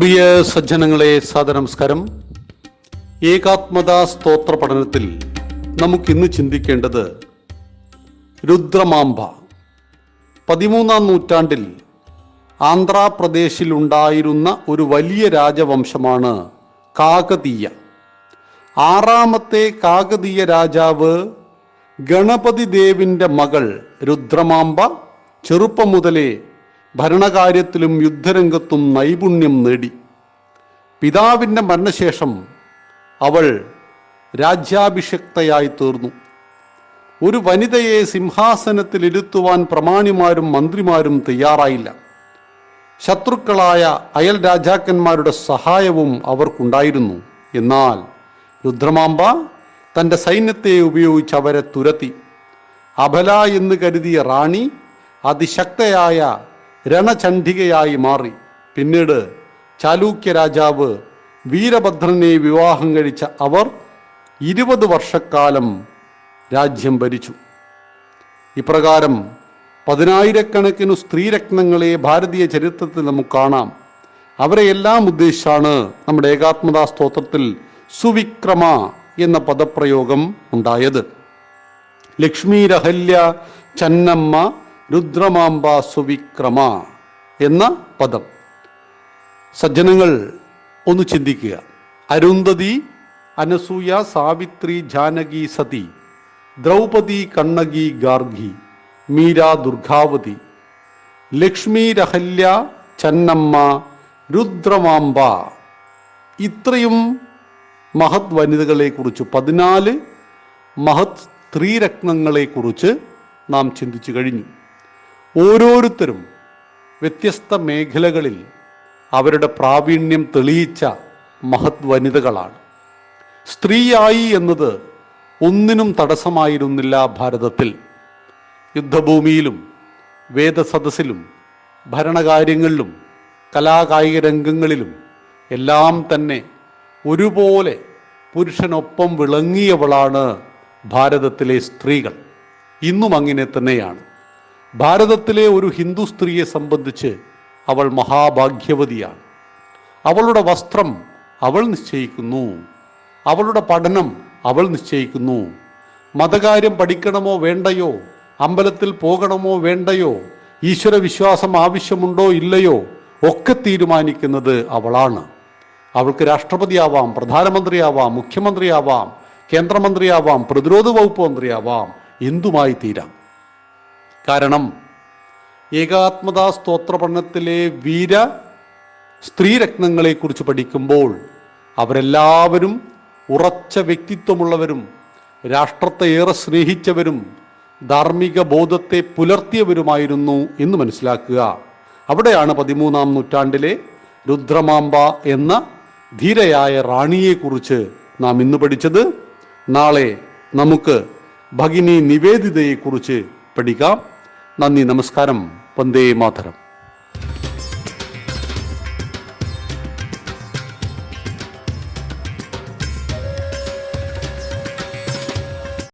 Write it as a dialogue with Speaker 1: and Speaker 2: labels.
Speaker 1: പ്രിയ സജ്ജനങ്ങളെ സാദനമസ്കാരം ഏകാത്മതാ സ്തോത്ര പഠനത്തിൽ നമുക്കിന്ന് ചിന്തിക്കേണ്ടത് രുദ്രമാംബ. പതിമൂന്നാം നൂറ്റാണ്ടിൽ ആന്ധ്രാപ്രദേശിൽ ഉണ്ടായിരുന്ന ഒരു വലിയ രാജവംശമാണ് കാകതീയ. ആറാമത്തെ കാകതീയ രാജാവ് ഗണപതി ദേവിന്റെ മകൾ രുദ്രമാംബ ചെറുപ്പം മുതലേ ഭരണകാര്യത്തിലും യുദ്ധരംഗത്തും നൈപുണ്യം നേടി. പിതാവിന്റെ മരണശേഷം അവൾ രാജ്യാഭിഷക്തയായി തീർന്നു. ഒരു വനിതയെ സിംഹാസനത്തിലിരുത്തുവാൻ പ്രമാണിമാരും മന്ത്രിമാരും തയ്യാറായില്ല. ശത്രുക്കളായ അയൽ രാജാക്കന്മാരുടെ സഹായവും അവർക്കുണ്ടായിരുന്നു. എന്നാൽ രുദ്രമാമ്പ തന്റെ സൈന്യത്തെ ഉപയോഗിച്ച് അവരെ തുരത്തി. അബല എന്ന് കരുതിയ റാണി അതിശക്തയായ രണചണ്ഡികയായി മാറി. പിന്നീട് ചാലൂക്യ രാജാവ് വീരഭദ്രനെ വിവാഹം കഴിച്ച അവർ ഇരുപത് വർഷക്കാലം രാജ്യം ഭരിച്ചു. ഇപ്രകാരം പതിനായിരക്കണക്കിനു സ്ത്രീരത്നങ്ങളെ ഭാരതീയ ചരിത്രത്തിൽ നമുക്ക് കാണാം. അവരെയെല്ലാം ഉദ്ദേശിച്ചാണ് നമ്മുടെ ഏകാത്മതാ സ്തോത്രത്തിൽ സുവിക്രമ എന്ന പദപ്രയോഗം ഉണ്ടായത്. ലക്ഷ്മി രഹല്യ ചന്നമ്മ രുദ്രമാംബ സുവിക്രമ എന്ന പദം. സജ്ജനങ്ങൾ ഒന്ന് ചിന്തിക്കുക. അരുന്ധതി അനസൂയ സാവിത്രി ജാനകി സതി ദ്രൗപദി കണ്ണകി ഗാർഗി മീര ദുർഗാവതി ലക്ഷ്മി രഹല്യ ചന്നമ്മ രുദ്രമാംബ. ഇത്രയും മഹത് വനിതകളെ കുറിച്ച് പതിനാല് മഹത് സ്ത്രീരത്നങ്ങളെക്കുറിച്ച് നാം ചിന്തിച്ചു കഴിഞ്ഞു. ഓരോരുത്തരും വ്യത്യസ്ത മേഖലകളിൽ അവരുടെ പ്രാവീണ്യം തെളിയിച്ച മഹത് വനിതകളാണ് സ്ത്രീയായി എന്നത് ഒന്നിനും തടസ്സമായിരുന്നില്ല ഭാരതത്തിൽ. യുദ്ധഭൂമിയിലും വേദസദസ്സിലും ഭരണകാര്യങ്ങളിലും കലാകായിക രംഗങ്ങളിലും എല്ലാം തന്നെ ഒരുപോലെ പുരുഷനൊപ്പം വിളങ്ങിയവളാണ് ഭാരതത്തിലെ സ്ത്രീകൾ. ഇന്നും അങ്ങനെ തന്നെയാണ്. ഭാരതത്തിലെ ഒരു ഹിന്ദു സ്ത്രീയെ സംബന്ധിച്ച് അവൾ മഹാഭാഗ്യവതിയാണ്. അവളുടെ വസ്ത്രം അവൾ നിശ്ചയിക്കുന്നു. അവളുടെ പഠനം അവൾ നിശ്ചയിക്കുന്നു. മതകാര്യം പഠിക്കണമോ വേണ്ടയോ? അമ്പലത്തിൽ പോകണമോ വേണ്ടയോ? ഈശ്വര വിശ്വാസം ആവശ്യമുണ്ടോ ഇല്ലയോ? ഒക്കെ തീരുമാനിക്കുന്നത് അവളാണ്. അവൾക്ക് രാഷ്ട്രപതിയാവാം പ്രധാനമന്ത്രിയാവാം മുഖ്യമന്ത്രിയാവാം കേന്ദ്രമന്ത്രിയാവാം പ്രതിരോധ വകുപ്പ് മന്ത്രിയാവാം എന്തുമായി തീരാം കാരണം ഏകാത്മതാ സ്തോത്ര പഠനത്തിലെ വീര സ്ത്രീരത്നങ്ങളെക്കുറിച്ച് പഠിക്കുമ്പോൾ അവരെല്ലാവരും ഉറച്ച വ്യക്തിത്വമുള്ളവരും രാഷ്ട്രത്തെ ഏറെ സ്നേഹിച്ചവരും ധാർമ്മിക ബോധത്തെ പുലർത്തിയവരുമായിരുന്നു എന്ന് മനസ്സിലാക്കുക. അവിടെയാണ് പതിമൂന്നാം നൂറ്റാണ്ടിലെ രുദ്രമാമ്പ എന്ന ധീരയായ റാണിയെക്കുറിച്ച് നാം ഇന്ന് പഠിച്ചത്. നാളെ നമുക്ക് ഭഗിനി നിവേദിതയെക്കുറിച്ച് പഠിക്കാം. നന്ദി നമസ്കാരം. വന്ദേ മാതരം.